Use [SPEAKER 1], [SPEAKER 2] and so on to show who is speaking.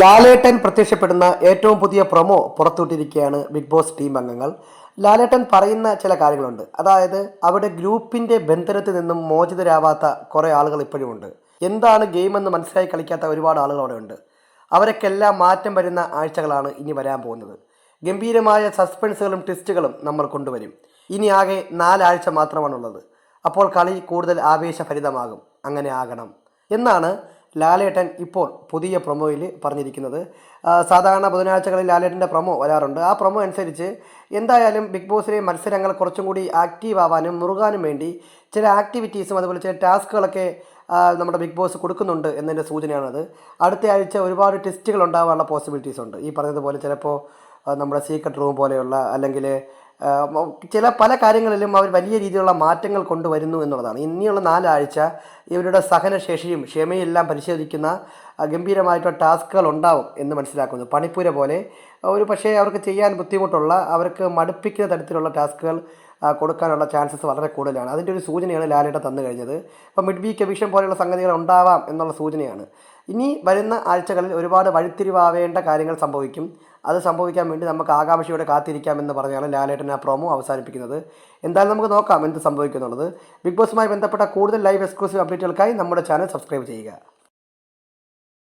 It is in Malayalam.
[SPEAKER 1] ലാലേട്ടൻ പ്രത്യക്ഷപ്പെടുന്ന ഏറ്റവും പുതിയ പ്രൊമോ പുറത്തുവിട്ടിരിക്കുകയാണ് ബിഗ് ബോസ് ടീം അംഗങ്ങൾ. ലാലേട്ടൻ പറയുന്ന ചില കാര്യങ്ങളുണ്ട്. അതായത് അവിടെ ഗ്രൂപ്പിന്റെ ബന്ധനത്തിൽ നിന്നും മോചിതരാവാത്ത കുറേ ആളുകൾ ഇപ്പോഴും ഉണ്ട്. എന്താണ് ഗെയിം എന്ന് മനസ്സിലായി കളിക്കാത്ത ഒരുപാട് ആളുകൾ അവിടെ ഉണ്ട്. അവരൊക്കെല്ലാം മാറ്റം വരുന്ന ആഴ്ചകളാണ് ഇനി വരാൻ പോകുന്നത്. ഗംഭീരമായ സസ്പെൻസുകളും ട്വിസ്റ്റുകളും നമ്മൾ കൊണ്ടുവരും. ഇനി ആകെ നാലാഴ്ച മാത്രമാണുള്ളത്. അപ്പോൾ കളി കൂടുതൽ ആവേശഭരിതമാകും. അങ്ങനെ ആകണം. എന്നാണ് ലാലേട്ടൻ ഇപ്പോൾ പുതിയ പ്രൊമോയിൽ പറഞ്ഞിരിക്കുന്നത്. സാധാരണ ബുധനാഴ്ചകളിൽ ലാലേട്ടന്റെ പ്രൊമോ വരാറുണ്ട്. ആ പ്രൊമോ അനുസരിച്ച് എന്തായാലും ബിഗ് ബോസിലെ മത്സരങ്ങൾ കുറച്ചും കൂടി ആക്റ്റീവ് ആവാനും മുറുകാനും വേണ്ടി ചില ആക്ടിവിറ്റീസും അതുപോലെ ചില ടാസ്കുകളൊക്കെ നമ്മുടെ ബിഗ് ബോസ് കൊടുക്കുന്നുണ്ട് എന്നതിന്റെ സൂചനയാണത്. അടുത്ത ആഴ്ച ഒരുപാട് ടെസ്റ്റുകൾ ഉണ്ടാകാനുള്ള പോസിബിലിറ്റീസ് ഉണ്ട്. ഈ പറഞ്ഞതുപോലെ ചിലപ്പോൾ നമ്മുടെ സീക്രട്ട് റൂം പോലെയുള്ള അല്ലെങ്കിൽ ചില പല കാര്യങ്ങളിലും അവർ വലിയ രീതിയിലുള്ള മാറ്റങ്ങൾ കൊണ്ടുവരുന്നു എന്നുള്ളതാണ്. ഇനിയുള്ള നാലാഴ്ച ഇവരുടെ സഹനശേഷിയും ക്ഷമയും എല്ലാം പരിശോധിക്കുന്ന ഗംഭീരമായിട്ടുള്ള ടാസ്കുകൾ ഉണ്ടാവും എന്ന് മനസ്സിലാക്കുന്നു. പണിപ്പുര പോലെ ഒരു പക്ഷേ അവർക്ക് ചെയ്യാൻ ബുദ്ധിമുട്ടുള്ള അവർക്ക് മടുപ്പിക്കുന്ന തരത്തിലുള്ള ടാസ്കുകൾ കൊടുക്കാനുള്ള ചാൻസസ് വളരെ കൂടുതലാണ്. അതിന്റെ ഒരു സൂചനയാണ് ലാലേട്ട തന്നു കഴിഞ്ഞത്. അപ്പോൾ മിഡ് വീക്ക് എവിഷൻ പോലെയുള്ള സംഗതികൾ ഉണ്ടാവാം എന്നുള്ള സൂചനയാണ്. ഇനി വരുന്ന ആഴ്ചകളിൽ ഒരുപാട് വഴിത്തിരിവാവേണ്ട കാര്യങ്ങൾ സംഭവിക്കും. അത് സംഭവിക്കാൻ വേണ്ടി നമുക്ക് ആകാംക്ഷയോടെ കാത്തിരിക്കാമെന്ന് പറഞ്ഞാണ് ലാലേട്ടൻ ആ പ്രോമോ അവസാനിപ്പിക്കുന്നത്. എന്തായാലും നമുക്ക് നോക്കാം എന്ത് സംഭവിക്കുന്നുള്ളത്. ബിഗ് ബോസുമായി ബന്ധപ്പെട്ട കൂടുതൽ ലൈവ് എക്സ്ക്ലൂസീവ് അപ്ഡേറ്റുകൾക്കായി നമ്മുടെ ചാനൽ സബ്സ്ക്രൈബ് ചെയ്യുക.